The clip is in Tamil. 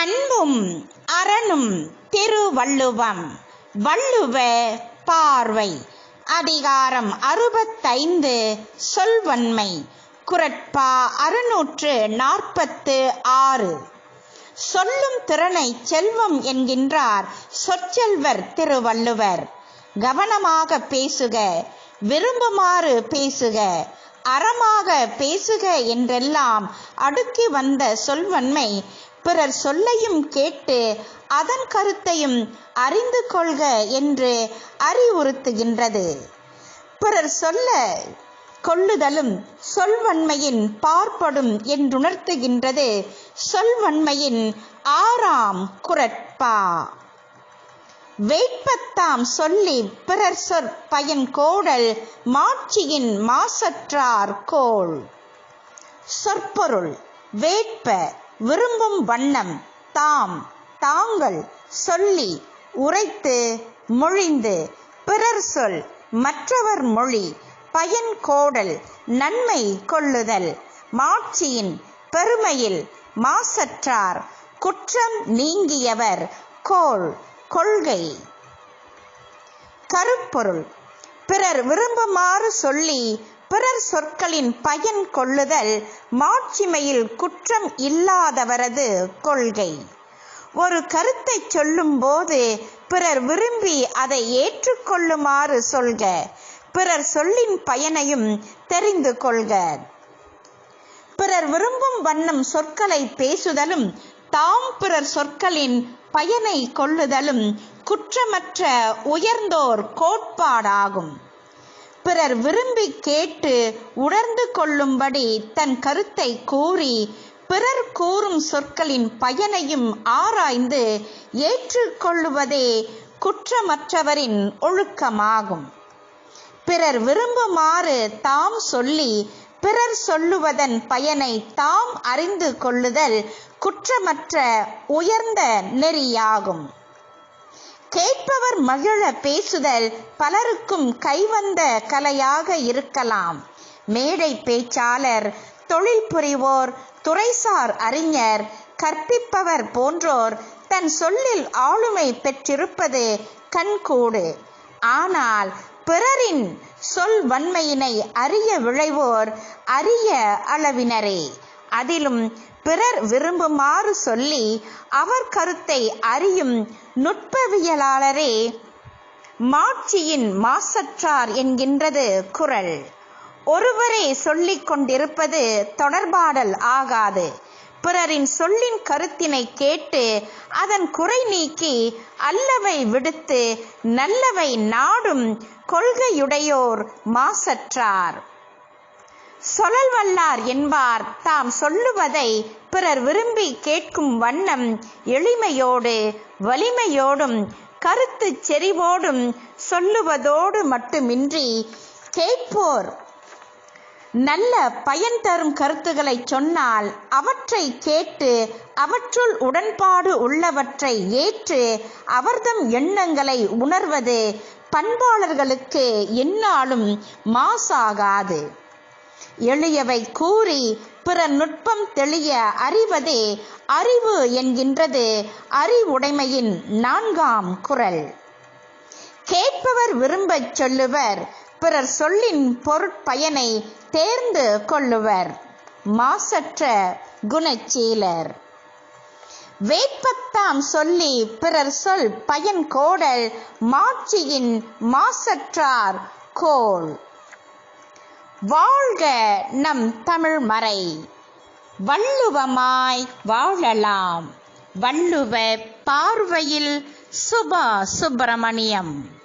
அன்பும் அரணும் திருவள்ளுவம். வள்ளுவ பார்வை. அதிகாரம் அறுபத்தைந்து சொல்வன்மை. குரட்பா அறுநூற்று நாற்பத்து ஆறு. சொல்லும் திறனை செல்வம் என்கின்றார் சொற்செல்வர் திருவள்ளுவர். கவனமாக பேசுக விரும்புமாறு பேசுக அறமாக பேசுக என்றெல்லாம் அடுக்கி வந்த சொல்வன்மை பிறர் சொல்லையும் கேட்டு அதன் கருத்தையும் அறிந்து கொள்க என்று அறிவுறுத்துகின்றது. பிறர் சொல்ல கொள்ளுதலும் சொல்வன்மையின் பார்ப்படும் என்றுணர்த்துகின்றது. சொல்வன்மையின் ஆறாம் குரட்பா. வேட்பத்தாம் சொல்லி பிறர் சொற்பயன் கோடல் மாட்சியின் மாசற்றார் கோள். சொற்பொருள் வேட்ப. விரும்பும் வண்ணம் தாம் தாங்கள் சொல்லி உரைத்து மொழிந்து பிறர் சொல் மற்றவர் மொழி பயன் கோடல் நன்மை கொள்ளுதல். மாட்சியின் பெருமையில் மாசற்றார் குற்றம் நீங்கியவர் கோள் கொள்கை. கருப்பொருள். பிறர் விரும்புமாறு சொல்லி பிறர் சொற்களின் பயன் கொள்ளுதல் மாட்சிமையில் குற்றம் இல்லாதவரது கொள்கை. ஒரு கருத்தை சொல்லும்போது பிறர் விரும்பி அதை ஏற்றுக்கொள்ளுமாறு சொல்க. பிறர் சொல்லின் பயனையும் தெரிந்து கொள்க. பிறர் விரும்பும் வண்ணம் சொற்களை பேசுதலும் தாம் பிறர் சொற்களின் பயனை கொள்ளுதலும் குற்றமற்ற உயர்ந்தோர் கோட்பாடாகும். பிறர் விரும்பி கேட்டு உணர்ந்து கொள்ளும்படி தன் கருத்தை கூறி பிறர் கூறும் சொற்களின் பயனையும் ஆராய்ந்து ஏற்றுக்கொள்ளுவதே குற்றமற்றவரின் ஒழுக்கமாகும். பிறர் விரும்புமாறு தாம் சொல்லி பிறர் சொல்லுவதன் பயனை தாம் அறிந்து கொள்ளுதல் குற்றமற்ற உயர்ந்த நெறியாகும். கேட்பவர் மகிழ பேசுதல் பலருக்கும் கைவந்த கலையாக இருக்கலாம். மேடை பேச்சாளர் தொழில் புரிவோர் துறைசார் அறிஞர் கற்பிப்பவர் போன்றோர் தன் சொல்லில் ஆளுமை பெற்றிருப்பது கண்கூடு. ஆனால் பிறரின் சொல் வன்மையினை அறிய விழைவோர் அரிய அளவினரே. அதிலும் பிறர் விரும்புமாறு சொல்லி அவர் கருத்தை அறியும் நுட்பவியலாளரே மாட்சியின் மாசற்றார் என்கின்றது குரல். ஒருவரே சொல்லிக் கொண்டிருப்பது தொடர்பாடல் ஆகாது. பிறரின் சொல்லின் கருத்தினை கேட்டு அதன் குறை நீக்கி அல்லவை விடுத்து நல்லவை நாடும் கொள்கையுடையோர் மாசற்றார். சொல்லல் வல்லார் என்பார். தாம் சொல்லுவதை பிறர் விரும்பி கேட்கும் வண்ணம் எளிமையோடு வலிமையோடும் கருத்து செறிவோடும் சொல்லுவதோடு மட்டுமின்றி கேட்போர். நல்ல பயன் தரும் கருத்துக்களை சொன்னால் அவற்றை கேட்டு அவற்றுள் உடன்பாடு உள்ளவற்றை ஏற்று அவர்தம் எண்ணங்களை உணர்வது பண்பாளர்களுக்கு என்னாலும் மாசாகாது. எளியவை கூறி பிறர் நுட்பம் தெளிய அறிவதே அறிவு என்கின்றது அறிவுடைமையின் நான்காம் குரல். கேட்பவர் விரும்பச் சொல்லுவர் பிறர் சொல்லின் பொருட்பயனை தேர்ந்து கொள்ளுவர் மாசற்ற குணச்சீலர். வேட்பத்தாம் சொல்லி பிறர் சொல் பயன் கோடல் மாட்சியின் மாசற்றார் கோள் வாழ்க நம் தமிழ் மறை. வள்ளுவமாய் வாழலாம். வள்ளுவ பார்வையில் சுபா சுப்பிரமணியம்